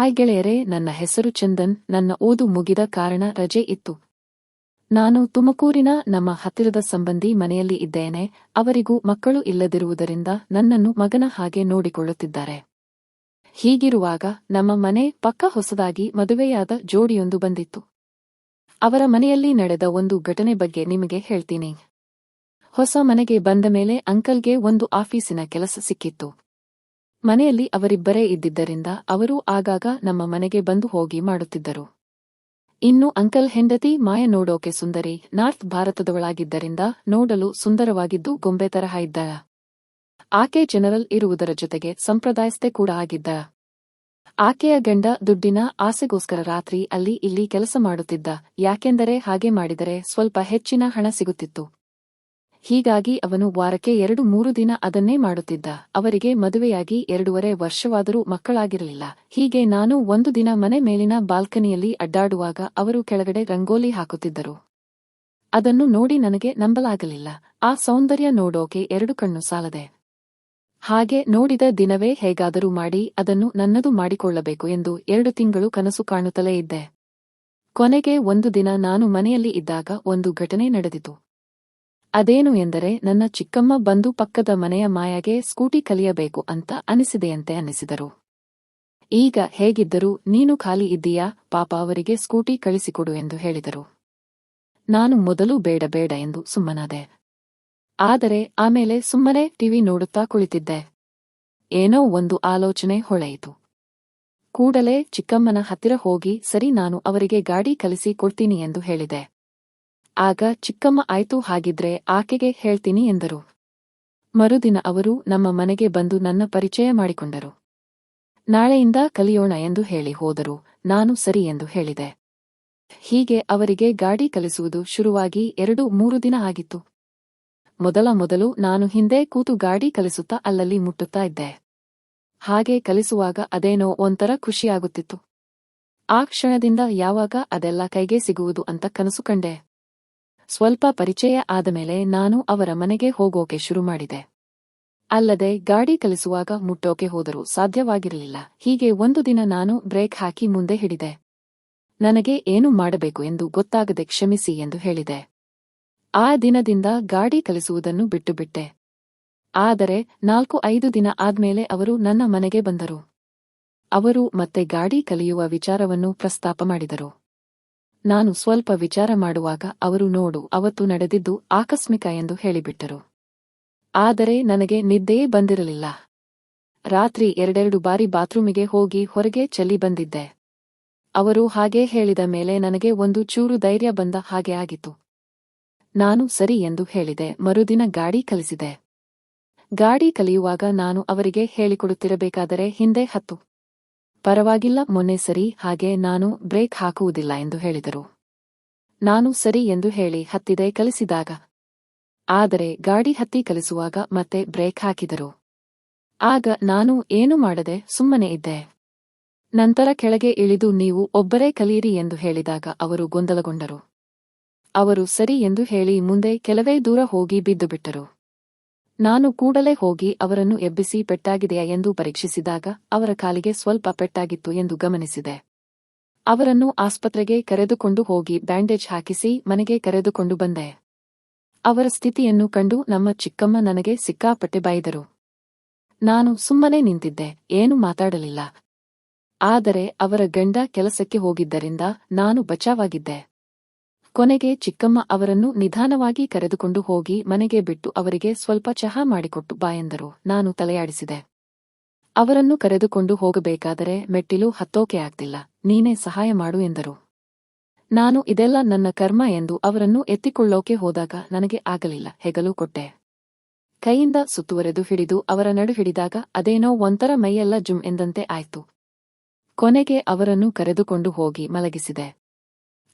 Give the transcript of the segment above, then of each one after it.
Hi ಗೆಳೆಯರೇ, ನನ್ನ ಹೆಸರು ಚಂದನ್, ನನ್ನ ಓದು ಮುಗಿದ ಕಾರಣ ರಜೆ ಇತ್ತು. ನಾನು ತುಮಕೂರಿನ ನಮ್ಮ ಹತ್ತಿರದ ಸಂಬಂಧಿ ಮನೆಯಲ್ಲಿ ಇದ್ದೇನೆ, ಅವರಿಗೂ ಮಕ್ಕಳು ಇಲ್ಲದಿರುವುದರಿಂದ ನನ್ನನ್ನು ಮಗನ ಹಾಗೆ ನೋಡಿಕೊಳ್ಳುತ್ತಿದ್ದಾರೆ. ಹೀಗಿರುವಾಗ ನಮ್ಮ ಮನೆ ಪಕ್ಕ ಹೊಸದಾಗಿ ಮದುವೆಯಾದ ಜೋಡಿಯೊಂದು ಬಂದಿತ್ತು. ಅವರ ಮನೆಯಲ್ಲಿ ನಡೆದ ಒಂದು ಘಟನೆ ಬಗ್ಗೆ ನಿಮಗೆ ಹೇಳ್ತೀನಿ. ಹೊಸ ಮನೆಗೆ ಬಂದ ಮೇಲೆ ಅಂಕಲ್ಗೆ ಒಂದು ಆಫೀಸಿನ ಕೆಲಸ ಸಿಕ್ಕಿತ್ತು. ಮನೆಯಲ್ಲಿ ಅವರಿಬ್ಬರೇ ಇದ್ದಿದ್ದರಿಂದ ಅವರು ಆಗಾಗ ನಮ್ಮ ಮನೆಗೆ ಬಂದು ಹೋಗಿ ಮಾಡುತ್ತಿದ್ದರು. ಇನ್ನು ಅಂಕಲ್ ಹೆಂಡತಿ ಮಾಯ ನೋಡೋಕೆ ಸುಂದರಿ, ನಾರ್ತ್ ಭಾರತದವಳಾಗಿದ್ದರಿಂದ ನೋಡಲು ಸುಂದರವಾಗಿದ್ದು ಗೊಂಬೆ ತರಹ ಇದ್ದ. ಆಕೆ ಜನರಲ್ ಇರುವುದರ ಜೊತೆಗೆ ಸಂಪ್ರದಾಯಸ್ಥೆ ಕೂಡ ಆಗಿದ್ದ. ಆಕೆಯ ಗಂಡ ದುಡ್ಡಿನ ಆಸೆಗೋಸ್ಕರ ರಾತ್ರಿ ಅಲ್ಲಿ ಇಲ್ಲಿ ಕೆಲಸ ಮಾಡುತ್ತಿದ್ದ, ಯಾಕೆಂದರೆ ಹಾಗೆ ಮಾಡಿದರೆ ಸ್ವಲ್ಪ ಹೆಚ್ಚಿನ ಹಣ ಸಿಗುತ್ತಿತ್ತು. ಹೀಗಾಗಿ ಅವನು ವಾರಕ್ಕೆ ಎರಡು ಮೂರು ದಿನ ಅದನ್ನೇ ಮಾಡುತ್ತಿದ್ದ. ಅವರಿಗೆ ಮದುವೆಯಾಗಿ ಎರಡೂವರೆ ವರ್ಷವಾದರೂ ಮಕ್ಕಳಾಗಿರಲಿಲ್ಲ. ಹೀಗೆ ನಾನು ಒಂದು ದಿನ ಮನೆ ಮೇಲಿನ ಬಾಲ್ಕನಿಯಲ್ಲಿ ಅಡ್ಡಾಡುವಾಗ ಅವರು ಕೆಳಗಡೆ ರಂಗೋಲಿ ಹಾಕುತ್ತಿದ್ದರು. ಅದನ್ನು ನೋಡಿ ನನಗೆ ನಂಬಲಾಗಲಿಲ್ಲ. ಆ ಸೌಂದರ್ಯ ನೋಡೋಕೆ ಎರಡು ಕಣ್ಣು ಸಾಲದೆ. ಹಾಗೆ ನೋಡಿದ ದಿನವೇ ಹೇಗಾದರೂ ಮಾಡಿ ಅದನ್ನು ನನ್ನದು ಮಾಡಿಕೊಳ್ಳಬೇಕು ಎಂದು ಎರಡು ತಿಂಗಳು ಕನಸು ಕಾಣುತ್ತಲೇ ಇದ್ದೆ. ಕೊನೆಗೆ ಒಂದು ದಿನ ನಾನು ಮನೆಯಲ್ಲಿ ಇದ್ದಾಗ ಒಂದು ಘಟನೆ ನಡೆದಿತು. ಅದೇನು ಎಂದರೆ ನನ್ನ ಚಿಕ್ಕಮ್ಮ ಬಂದು ಪಕ್ಕದ ಮನೆಯ ಮಾಯಾಗೆ ಸ್ಕೂಟಿ ಕಲಿಯಬೇಕು ಅಂತ ಅನಿಸಿದೆಯಂತೆ ಅನಿಸಿದರು ಈಗ ಹೇಗಿದ್ದರೂ ನೀನು ಖಾಲಿ ಇದ್ದೀಯಾ? ಪಾಪ ಅವರಿಗೆ ಸ್ಕೂಟಿ ಕಳಿಸಿಕೊಡು ಎಂದು ಹೇಳಿದರು. ನಾನು ಮೊದಲು ಬೇಡ ಬೇಡ ಎಂದು ಸುಮ್ಮನಾದೆ. ಆದರೆ ಆಮೇಲೆ ಸುಮ್ಮನೆ ಟಿವಿ ನೋಡುತ್ತಾ ಕುಳಿತಿದ್ದೆ. ಏನೋ ಒಂದು ಆಲೋಚನೆ ಹೊಳೆಯಿತು. ಕೂಡಲೇ ಚಿಕ್ಕಮ್ಮನ ಹತ್ತಿರ ಹೋಗಿ ಸರಿ ನಾನು ಅವರಿಗೆ ಗಾಡಿ ಕಲಿಸಿ ಕೊಡ್ತೀನಿ ಎಂದು ಹೇಳಿದೆ. ಆಗ ಚಿಕ್ಕಮ್ಮ, ಆಯ್ತು, ಹಾಗಿದ್ರೆ ಆಕೆಗೆ ಹೇಳ್ತೀನಿ ಎಂದರು. ಮರುದಿನ ಅವರು ನಮ್ಮ ಮನೆಗೆ ಬಂದು ನನ್ನ ಪರಿಚಯ ಮಾಡಿಕೊಂಡರು. ನಾಳೆಯಿಂದ ಕಲಿಯೋಣ ಎಂದು ಹೇಳಿ ಹೋದರು. ನಾನು ಸರಿ ಎಂದು ಹೇಳಿದೆ. ಹೀಗೆ ಅವರಿಗೆ ಗಾಡಿ ಕಲಿಸುವುದು ಶುರುವಾಗಿ ಎರಡು, ಮೂರು ದಿನ ಆಗಿತ್ತು. ಮೊದಲ ಮೊದಲು ನಾನು ಹಿಂದೆ ಕೂತು ಗಾಡಿ ಕಲಿಸುತ್ತಾ ಅಲ್ಲಲ್ಲಿ ಮುಟ್ಟುತ್ತಾ ಇದ್ದೆ. ಹಾಗೆ ಕಲಿಸುವಾಗ ಅದೇನೋ ಒಂಥರ ಖುಷಿಯಾಗುತ್ತಿತ್ತು. ಆ ಕ್ಷಣದಿಂದ ಯಾವಾಗ ಅದೆಲ್ಲ ಕೈಗೆ ಸಿಗುವುದು ಅಂತ ಕನಸು ಕಂಡೆ. ಸ್ವಲ್ಪ ಪರಿಚಯ ಆದಮೇಲೆ ನಾನು ಅವರ ಮನೆಗೆ ಹೋಗೋಕೆ ಶುರು ಮಾಡಿದೆ. ಅಲ್ಲದೆ ಗಾಡಿ ಕಲಿಸುವಾಗ ಮುಟ್ಟೋಕೆ ಹೋದರೂ ಸಾಧ್ಯವಾಗಿರಲಿಲ್ಲ. ಹೀಗೆ ಒಂದು ದಿನ ನಾನು ಬ್ರೇಕ್ ಹಾಕಿ ಮುಂದೆ ಹಿಡಿದೆ. ನನಗೆ ಏನು ಮಾಡಬೇಕು ಎಂದು ಗೊತ್ತಾಗದೆ ಕ್ಷಮಿಸಿ ಎಂದು ಹೇಳಿದೆ. ಆ ದಿನದಿಂದ ಗಾಡಿ ಕಲಿಸುವುದನ್ನು ಬಿಟ್ಟುಬಿಟ್ಟೆ. ಆದರೆ ನಾಲ್ಕು ಐದು ದಿನ ಆದ್ಮೇಲೆ ಅವರು ನನ್ನ ಮನೆಗೆ ಬಂದರು. ಅವರು ಮತ್ತೆ ಗಾಡಿ ಕಲಿಯುವ ವಿಚಾರವನ್ನು ಪ್ರಸ್ತಾಪ ಮಾಡಿದರು. ನಾನು ಸ್ವಲ್ಪ ವಿಚಾರ ಮಾಡುವಾಗ ಅವರು ನೋಡು, ಅವತ್ತು ನಡೆದಿದ್ದು ಆಕಸ್ಮಿಕ ಎಂದು ಹೇಳಿಬಿಟ್ಟರು. ಆದರೆ ನನಗೆ ನಿದ್ದೆಯೇ ಬಂದಿರಲಿಲ್ಲ. ರಾತ್ರಿ ಎರಡೆರಡು ಬಾರಿ ಬಾತ್ರೂಮಿಗೆ ಹೋಗಿ ಹೊರಗೆ ಚೆಲ್ಲಿ ಬಂದಿದ್ದೆ. ಅವರು ಹಾಗೆ ಹೇಳಿದ ಮೇಲೆ ನನಗೆ ಒಂದು ಚೂರು ಧೈರ್ಯ ಬಂದ ಹಾಗೆ ಆಗಿತ್ತು. ನಾನು ಸರಿ ಎಂದು ಹೇಳಿದೆ, ಮರುದಿನ ಗಾಡಿ ಕಲಿಸಿದೆ. ಗಾಡಿ ಕಲಿಯುವಾಗ ನಾನು ಅವರಿಗೆ ಹೇಳಿಕೊಡುತ್ತಿರಬೇಕಾದರೆ ಹಿಂದೆ ಹತ್ತು. ಪರವಾಗಿಲ್ಲ ಮೊನ್ನೆ ಸರಿ, ಹಾಗೆ ನಾನು ಬ್ರೇಕ್ ಹಾಕುವುದಿಲ್ಲ ಎಂದು ಹೇಳಿದರು. ನಾನು ಸರಿ ಎಂದು ಹೇಳಿ ಹತ್ತಿದೆ ಕಲಿಸಿದಾಗ. ಆದರೆ ಗಾಡಿ ಹತ್ತಿ ಕಲಿಸುವಾಗ ಮತ್ತೆ ಬ್ರೇಕ್ ಹಾಕಿದರು. ಆಗ ನಾನು ಏನು ಮಾಡದೆ ಸುಮ್ಮನೆ ಇದ್ದೆ. ನಂತರ ಕೆಳಗೆ ಇಳಿದು ನೀವು ಒಬ್ಬರೇ ಕಲಿಯಿರಿ ಎಂದು ಹೇಳಿದಾಗ ಅವರು ಗೊಂದಲಗೊಂಡರು. ಅವರು ಸರಿ ಎಂದು ಹೇಳಿ ಮುಂದೆ ಕೆಲವೇ ದೂರ ಹೋಗಿ ಬಿದ್ದುಬಿಟ್ಟರು. ನಾನು ಕೂಡಲೇ ಹೋಗಿ ಅವರನ್ನು ಎಬ್ಬಿಸಿ ಪೆಟ್ಟಾಗಿದೆಯಾ ಎಂದು ಪರೀಕ್ಷಿಸಿದಾಗ ಅವರ ಕಾಲಿಗೆ ಸ್ವಲ್ಪ ಪೆಟ್ಟಾಗಿತ್ತು ಎಂದು ಗಮನಿಸಿದೆ. ಅವರನ್ನು ಆಸ್ಪತ್ರೆಗೆ ಕರೆದುಕೊಂಡು ಹೋಗಿ ಬ್ಯಾಂಡೇಜ್ ಹಾಕಿಸಿ ಮನೆಗೆ ಕರೆದುಕೊಂಡು ಬಂದೆ. ಅವರ ಸ್ಥಿತಿಯನ್ನು ಕಂಡು ನಮ್ಮ ಚಿಕ್ಕಮ್ಮ ನನಗೆ ಸಿಕ್ಕಾಪಟ್ಟೆ ಬಾಯಿದರು. ನಾನು ಸುಮ್ಮನೆ ನಿಂತಿದ್ದೆ, ಏನು ಮಾತಾಡಲಿಲ್ಲ. ಆದರೆ ಅವರ ಗಂಡ ಕೆಲಸಕ್ಕೆ ಹೋಗಿದ್ದರಿಂದ ನಾನು ಬಚಾವಾಗಿದ್ದೆ. ಕೊನೆಗೆ ಚಿಕ್ಕಮ್ಮ ಅವರನ್ನು ನಿಧಾನವಾಗಿ ಕರೆದುಕೊಂಡು ಹೋಗಿ ಮನೆಗೆ ಬಿಟ್ಟು ಅವರಿಗೆ ಸ್ವಲ್ಪ ಚಹಾ ಮಾಡಿಕೊಟ್ಟು ಬಾ ಎಂದರು. ನಾನು ತಲೆಯಾಡಿಸಿದೆ. ಅವರನ್ನು ಕರೆದುಕೊಂಡು ಹೋಗಬೇಕಾದರೆ ಮೆಟ್ಟಿಲು ಹತ್ತೋಕೆ ಆಗ್ತಿಲ್ಲ. ನೀನೇ ಸಹಾಯ ಮಾಡು ಎಂದರು. ನಾನು ಇದೆಲ್ಲ ನನ್ನ ಕರ್ಮ ಎಂದು ಅವರನ್ನು ಎತ್ತಿಕೊಳ್ಳೋಕೆ ಹೋದಾಗ ನನಗೆ ಆಗಲಿಲ್ಲ. ಹೆಗಲು ಕೊಟ್ಟೆ. ಕೈಯಿಂದ ಸುತ್ತುವರೆದು ಹಿಡಿದು ಅವರ ನಡು ಹಿಡಿದಾಗ ಅದೇನೋ ಒಂಥರ ಮೈಯೆಲ್ಲ ಜುಮ್ ಎಂದಂತೆ ಆಯ್ತು. ಕೊನೆಗೆ ಅವರನ್ನು ಕರೆದುಕೊಂಡು ಹೋಗಿ ಮಲಗಿಸಿದೆ.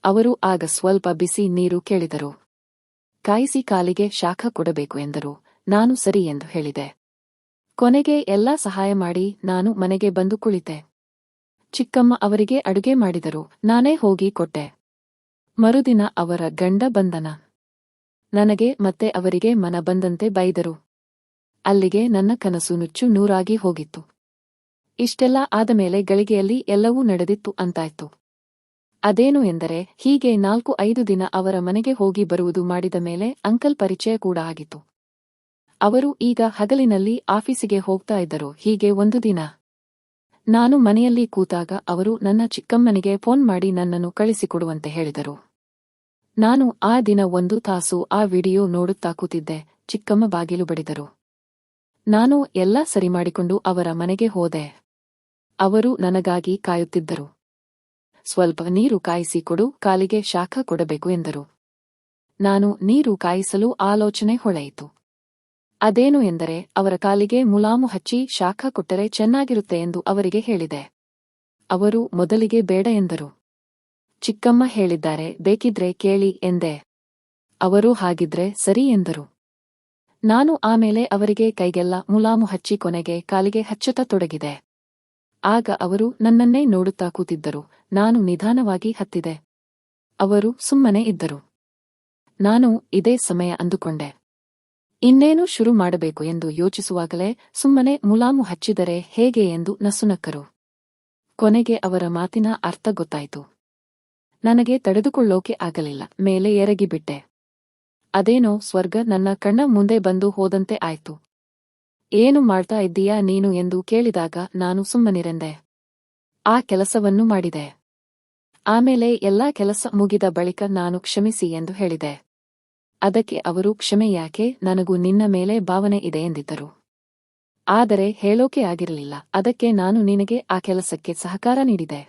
ಅವರು ಆಗ ಸ್ವಲ್ಪ ಬಿಸಿ ನೀರು ಕೇಳಿದರು. ಕಾಯಿಸಿ ಕಾಲಿಗೆ ಶಾಖ ಕೊಡಬೇಕು ಎಂದರು. ನಾನು ಸರಿ ಎಂದು ಹೇಳಿದೆ. ಕೊನೆಗೆ ಎಲ್ಲಾ ಸಹಾಯ ಮಾಡಿ ನಾನು ಮನೆಗೆ ಬಂದು ಕುಳಿತೆ. ಚಿಕ್ಕಮ್ಮ ಅವರಿಗೆ ಅಡುಗೆ ಮಾಡಿದರು. ನಾನೇ ಹೋಗಿ ಕೊಟ್ಟೆ. ಮರುದಿನ ಅವರ ಗಂಡ ಬಂದನ. ನನಗೆ ಮತ್ತೆ ಅವರಿಗೆ ಮನ ಬಂದಂತೆ ಬೈದರು. ಅಲ್ಲಿಗೆ ನನ್ನ ಕನಸು ನುಚ್ಚು ನೂರಾಗಿ ಹೋಗಿತ್ತು. ಇಷ್ಟೆಲ್ಲ ಆದಮೇಲೆ ಗಳಿಗೆಯಲ್ಲಿ ಎಲ್ಲವೂ ನಡೆದಿತ್ತು ಅಂತಾಯ್ತು. ಅದೇನು ಎಂದರೆ, ಹೀಗೆ ನಾಲ್ಕು ಐದು ದಿನ ಅವರ ಮನೆಗೆ ಹೋಗಿ ಬರುವುದು ಮಾಡಿದ ಮೇಲೆ ಅಂಕಲ್ ಪರಿಚಯ ಕೂಡ ಆಗಿತು ಅವರು ಈಗ ಹಗಲಿನಲ್ಲಿ ಆಫೀಸಿಗೆ ಹೋಗ್ತಾ ಇದ್ದರು, ಹೀಗೆ ಒಂದು ದಿನ. ನಾನು ಮನೆಯಲ್ಲಿ ಕೂತಾಗ ಅವರು ನನ್ನ ಚಿಕ್ಕಮ್ಮನಿಗೆ ಫೋನ್ ಮಾಡಿ ನನ್ನನ್ನು ಕಳಿಸಿಕೊಡುವಂತೆ ಹೇಳಿದರು. ನಾನು ಆ ದಿನ ಒಂದು ತಾಸು ಆ ವಿಡಿಯೋ ನೋಡುತ್ತಾ ಕೂತಿದ್ದೆ, ಚಿಕ್ಕಮ್ಮ ಬಾಗಿಲು ಬಡಿದರು. ನಾನು ಎಲ್ಲ ಸರಿ ಮಾಡಿಕೊಂಡು ಅವರ ಮನೆಗೆ ಹೋದೆ. ಅವರು ನನಗಾಗಿ ಕಾಯುತ್ತಿದ್ದರು. ಸ್ವಲ್ಪ ನೀರು ಕಾಯಿಸಿ ಕೊಡು, ಕಾಲಿಗೆ ಶಾಖ ಕೊಡಬೇಕು ಎಂದರು. ನಾನು ನೀರು ಕಾಯಿಸಲು ಆಲೋಚನೆ ಹೊಳೆಯಿತು. ಅದೇನು ಎಂದರೆ ಅವರ ಕಾಲಿಗೆ ಮುಲಾಮು ಹಚ್ಚಿ ಶಾಖ ಕೊಟ್ಟರೆ ಚೆನ್ನಾಗಿರುತ್ತೆ ಎಂದು ಅವರಿಗೆ ಹೇಳಿದೆ. ಅವರು ಮೊದಲಿಗೆ ಬೇಡ ಎಂದರು. ಚಿಕ್ಕಮ್ಮ ಹೇಳಿದ್ದಾರೆ, ಬೇಕಿದ್ರೆ ಕೇಳಿ ಎಂದೆ. ಅವರು ಹಾಗಿದ್ರೆ ಸರಿ ಎಂದರು. ನಾನು ಆಮೇಲೆ ಅವರಿಗೆ ಕೈಗೆಲ್ಲ ಮುಲಾಮು ಹಚ್ಚಿ ಕೊನೆಗೆ ಕಾಲಿಗೆ ಹಚ್ಚುತ್ತ ತೊಡಗಿದೆ. ಆಗ ಅವರು ನನ್ನನ್ನೇ ನೋಡುತ್ತಾ ಕೂತಿದ್ದರು. ನಾನು ನಿಧಾನವಾಗಿ ಹತ್ತಿದೆ. ಅವರು ಸುಮ್ಮನೆ ಇದ್ದರು. ನಾನು ಇದೇ ಸಮಯ ಅಂದುಕೊಂಡೆ. ಇನ್ನೇನು ಶುರು ಮಾಡಬೇಕು ಎಂದು ಯೋಚಿಸುವಾಗಲೇ ಸುಮ್ಮನೆ ಮುಲಾಮು ಹಚ್ಚಿದರೆ ಹೇಗೆ ಎಂದು ನಸುನಕ್ಕರು. ಕೊನೆಗೆ ಅವರ ಮಾತಿನ ಅರ್ಥ ಗೊತ್ತಾಯಿತು. ನನಗೆ ತಡೆದುಕೊಳ್ಳೋಕೆ ಆಗಲಿಲ್ಲ. ಮೇಲೆ ಎರಗಿಬಿಟ್ಟೆ. ಅದೇನೋ ಸ್ವರ್ಗ ನನ್ನ ಕಣ್ಣ ಮುಂದೆ ಬಂದು ಹೋದಂತೆ ಆಯ್ತು. ಏನು ಮಾಡ್ತಾ ಇದ್ದೀಯಾ ನೀನು ಎಂದು ಕೇಳಿದಾಗ ನಾನು ಸುಮ್ಮನಿರೆಂದೆ. ಆ ಕೆಲಸವನ್ನು ಮಾಡಿದೆ. ಆಮೇಲೆ ಎಲ್ಲಾ ಕೆಲಸ ಮುಗಿದ ಬಳಿಕ ನಾನು ಕ್ಷಮಿಸಿ ಎಂದು ಹೇಳಿದೆ. ಅದಕ್ಕೆ ಅವರು, ಕ್ಷಮೆ ಯಾಕೆ? ನನಗೂ ನಿನ್ನ ಮೇಲೆ ಭಾವನೆ ಇದೆ ಎಂದಿದ್ದರು. ಆದರೆ ಹೇಳೋಕೆ ಆಗಿರಲಿಲ್ಲ. ಅದಕ್ಕೆ ನಾನು ನಿನಗೆ ಆ ಕೆಲಸಕ್ಕೆ ಸಹಕಾರ ನೀಡಿದೆ.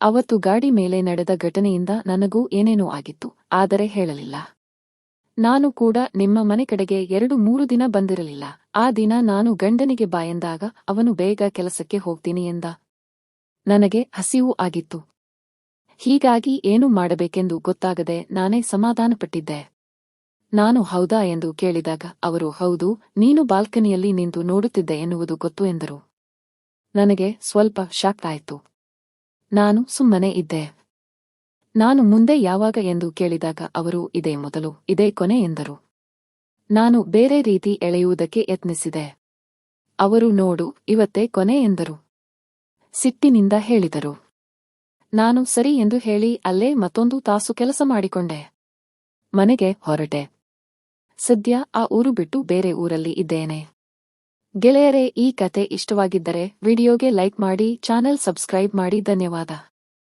ಅವತ್ತು ಗಾಡಿ ಮೇಲೆ ನಡೆದ ಘಟನೆಯಿಂದ ನನಗೂ ಏನೇನೋ ಆಗಿತ್ತು, ಆದರೆ ಹೇಳಲಿಲ್ಲ. ನಾನು ಕೂಡ ನಿಮ್ಮ ಮನೆ ಕಡೆಗೆ ಎರಡು ಮೂರು ದಿನ ಬಂದಿರಲಿಲ್ಲ. ಆ ದಿನ ನಾನು ಗಂಡನಿಗೆ ಬಾಯೆಂದಾಗ ಅವನು ಬೇಗ ಕೆಲಸಕ್ಕೆ ಹೋಗ್ತೀನಿ ಎಂದ. ನನಗೆ ಹಸಿವೂ ಆಗಿತ್ತು. ಹೀಗಾಗಿ ಏನು ಮಾಡಬೇಕೆಂದು ಗೊತ್ತಾಗದೆ ನಾನೇ ಸಮಾಧಾನಪಟ್ಟಿದ್ದೆ. ನಾನು ಹೌದಾ ಎಂದು ಕೇಳಿದಾಗ ಅವರು, ಹೌದು, ನೀನು ಬಾಲ್ಕನಿಯಲ್ಲಿ ನಿಂತು ನೋಡುತ್ತಿದ್ದೆ ಎನ್ನುವುದು ಗೊತ್ತು ಎಂದರು. ನನಗೆ ಸ್ವಲ್ಪ ಶಾಕ್ ಆಯಿತು. ನಾನು ಸುಮ್ಮನೆ ಇದ್ದೆ. ನಾನು ಮುಂದೆ ಯಾವಾಗ ಎಂದು ಕೇಳಿದಾಗ ಅವರು, ಇದೇ ಮೊದಲು, ಇದೇ ಕೊನೆ ಎಂದರು. ನಾನು ಬೇರೆ ರೀತಿ ಎಳೆಯುವುದಕ್ಕೆ ಯತ್ನಿಸಿದೆ. ಅವರು, ನೋಡು, ಇವತ್ತೇ ಕೊನೆ ಎಂದರು. ಸಿಟ್ಟಿನಿಂದ ಹೇಳಿದರು. ನಾನು, ಸರಿ ಎಂದು ಹೇಳಿ ಅಲ್ಲೇ ಮತ್ತೊಂದು ತಾಸು ಕೆಲಸ ಮಾಡಿಕೊಂಡೆ. ಮನೆಗೆ ಹೊರಟೆ. ಸದ್ಯ ಆ ಊರು ಬಿಟ್ಟು ಬೇರೆ ಊರಲ್ಲಿ ಇದ್ದೇನೆ. ಗೆಳೆಯರೇ, ಈ ಕತೆ ಇಷ್ಟವಾಗಿದ್ದರೆ ವಿಡಿಯೋಗೆ ಲೈಕ್ ಮಾಡಿ, ಚಾನೆಲ್ ಸಬ್ಸ್ಕ್ರೈಬ್ ಮಾಡಿ, ಧನ್ಯವಾದ.